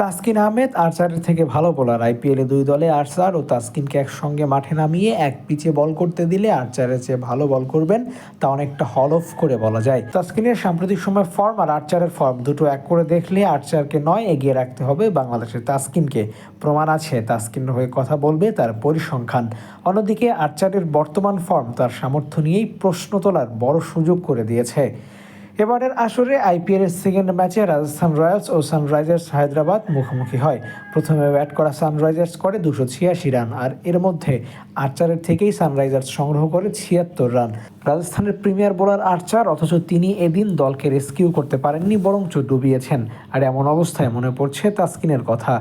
তাসকিন আহমেদ আর্চারের থেকে ভালো বোলার। আইপিএলে দুই দলে আর্চার ও তাসকিনকে একসঙ্গে মাঠে নামিয়ে এক পিচে বল করতে দিলে আর্চারের চেয়ে ভালো বল করবেন তা অনেকটা হল অফ করে বলা যায়। তাসকিনের সাম্প্রতিক সময় ফর্ম আর আর্চারের ফর্ম দুটো এক করে দেখলে আর্চারকে নয় এগিয়ে রাখতে হবে বাংলাদেশের তাসকিনকে। প্রমাণ আছে তাসকিনের হয়ে কথা বলবে তার পরিসংখ্যান। অন্যদিকে আর্চারের বর্তমান ফর্ম তার সামর্থ্য নিয়েই প্রশ্ন তোলার বড় সুযোগ করে দিয়েছে। এবারের আসরে আইপিএলের সেকেন্ড ম্যাচে রাজস্থান রয়্যালস ও সানরাইজার্স হায়দ্রাবাদ মুখোমুখি হয়। প্রথমে ব্যাট করা সানরাইজার্স করে দুশো ছিয়াশি রান, আর এর মধ্যে আর্চারের থেকেই সানরাইজার্স সংগ্রহ করে ছিয়াত্তর রান। রাজস্থানের প্রিমিয়ার বোলার আর্চার অথচ তিনি এদিন দলকে রেস্কিউ করতে পারেননি, বরঞ্চ ডুবিয়েছেন। আর এমন অবস্থায় মনে পড়ছে তাসকিনের কথা।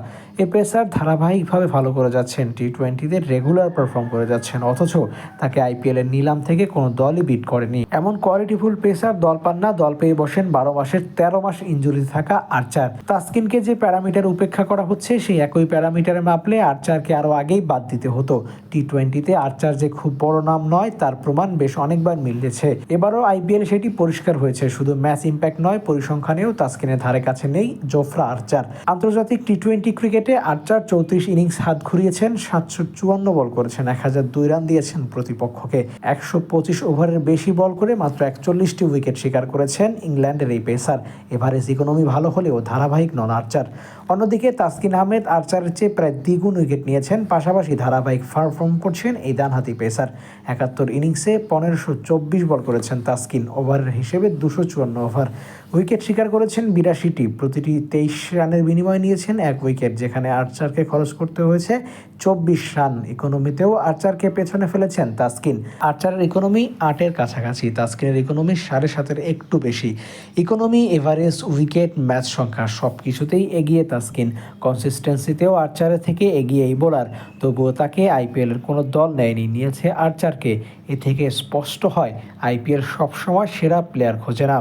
এ পেসার ধারাবাহিকভাবে ভালো করে যাচ্ছেন টি টোয়েন্টিতে রেগুলার পারফর্ম করে যাচ্ছেন, অথচ তাকে আইপিএলের নিলাম থেকে কোনো দলই বিট করেনি। এমন কোয়ালিটিফুল পেসার দল পান না দল পেয়ে বসেন বারো মাসের, তেরো মাস ইঞ্জুরিতে থাকা আর্চার। তাসকিনকে যে প্যারামিটার উপেক্ষা করা হচ্ছে, সেই একই প্যারামিটারে মাপলে আর্চারকে আরও আগেই বাদ দিতে হতো। টি টোয়েন্টিতে আর্চার যে খুব বড় নাম নয়, তার প্রমাণ বেশ অনেকবার মিলেছে। এবারও আইপিএল সেটি পরিষ্কার হয়েছে, শুধু ম্যাচ ইম্প্যাক্ট নয়, পরিসংখ্যানেও তাসকিনের ধারে কাছে নেই জোফরা আর্চার। আন্তর্জাতিক টি টোয়েন্টি ক্রিকেটে আর্চার চৌত্রিশ ইনিংস হাত ঘুরিয়েছেন, সাতশো চুয়ান্ন বল করেছেন, এক হাজার দুই রান দিয়েছেন প্রতিপক্ষকে। একশো পঁচিশ ওভারের বেশি বল করে মাত্র একচল্লিশটি উইকেট শিকার করেছেন ইংল্যান্ডের এই পেসার। এভারেজ ইকোনমি ভালো হলেও ধারাবাহিক নন আর্চার অন্যদিকে তাসকিন আহমেদ আর্চারের চেয়ে প্রায় দ্বিগুণ উইকেট নিয়েছেন, পাশাপাশি ধারাবাহিক পারফর্ম করছেন এই ডানহাতি পেসার একাত্তর ইনিংসে পনেরোশো চব্বিশ বল করেছেন তাসকিন ওভারের হিসেবে দুশো চুয়ান্ন ওভার উইকেট শিকার করেছেন বিরাশিটি, প্রতিটি তেইশ রানের বিনিময়ে নিয়েছেন এক উইকেট, যেখানে আর্চারকে খরচ করতে হয়েছে চব্বিশ রান ইকোনমিতেও আর্চারকে পেছনে ফেলেছেন তাসকিন। আর্চারের ইকোনমি আটের কাছাকাছি, তাসকিনের ইকোনমি সাড়ে সাতের একটু বেশি। ইকোনমি এভারেজ উইকেট, ম্যাচ সংখ্যা সব কিছুতেই এগিয়ে তাসকিন কনসিস্টেন্সিতেও আর্চারের থেকে এগিয়ে এই বোলার। তবুও তাকে আইপিএলের কোনো দল নেয়নি, নিয়েছে আর্চারকে। এ থেকে স্পষ্ট হয়, আইপিএল সবসময় সেরা প্লেয়ার খোঁজে না।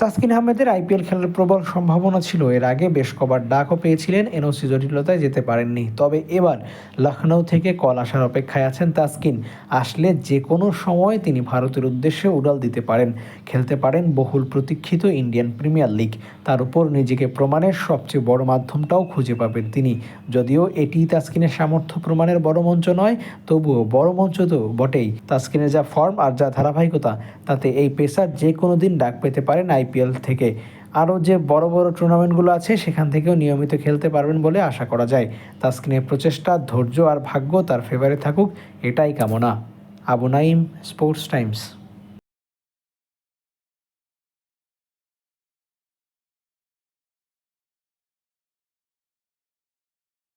তাসকিন আহমেদের আইপিএল খেলার প্রবল সম্ভাবনা ছিল। এর আগে বেশ কবার ডাকও পেয়েছিলেন, এনওসি জটিলতায় যেতে পারেননি। তবে এবার লখনৌ থেকে কল আসার অপেক্ষায় আছেন তাসকিন। আসলে যে কোনো সময় তিনি ভারতের উদ্দেশ্যে উড়াল দিতে পারেন। খেলতে পারেন বহুল প্রতীক্ষিত ইন্ডিয়ান প্রিমিয়ার লিগ। তার উপর নিজেকে প্রমাণের সবচেয়ে বড় মাধ্যমটাও খুঁজে পাবেন তিনি। যদিও এটি তাসকিনের সামর্থ্য প্রমাণের বড় মঞ্চ নয়, তবুও বড় মঞ্চ তো বটেই। তাসকিনের যা ফর্ম আর যা ধারাবাহিকতা, তাতে এই পেসার যে কোনো দিন ডাক পেতে পারেন আইপিএল থেকে। আরও যে বড় বড় টুর্নামেন্টগুলো আছে, সেখান থেকেও নিয়মিত খেলতে পারবেন বলে আশা করা যায়। তাস্কিনের প্রচেষ্টা, ধৈর্য আর ভাগ্য তার ফেভারে থাকুক, এটাই কামনা। Abu Naim sports Times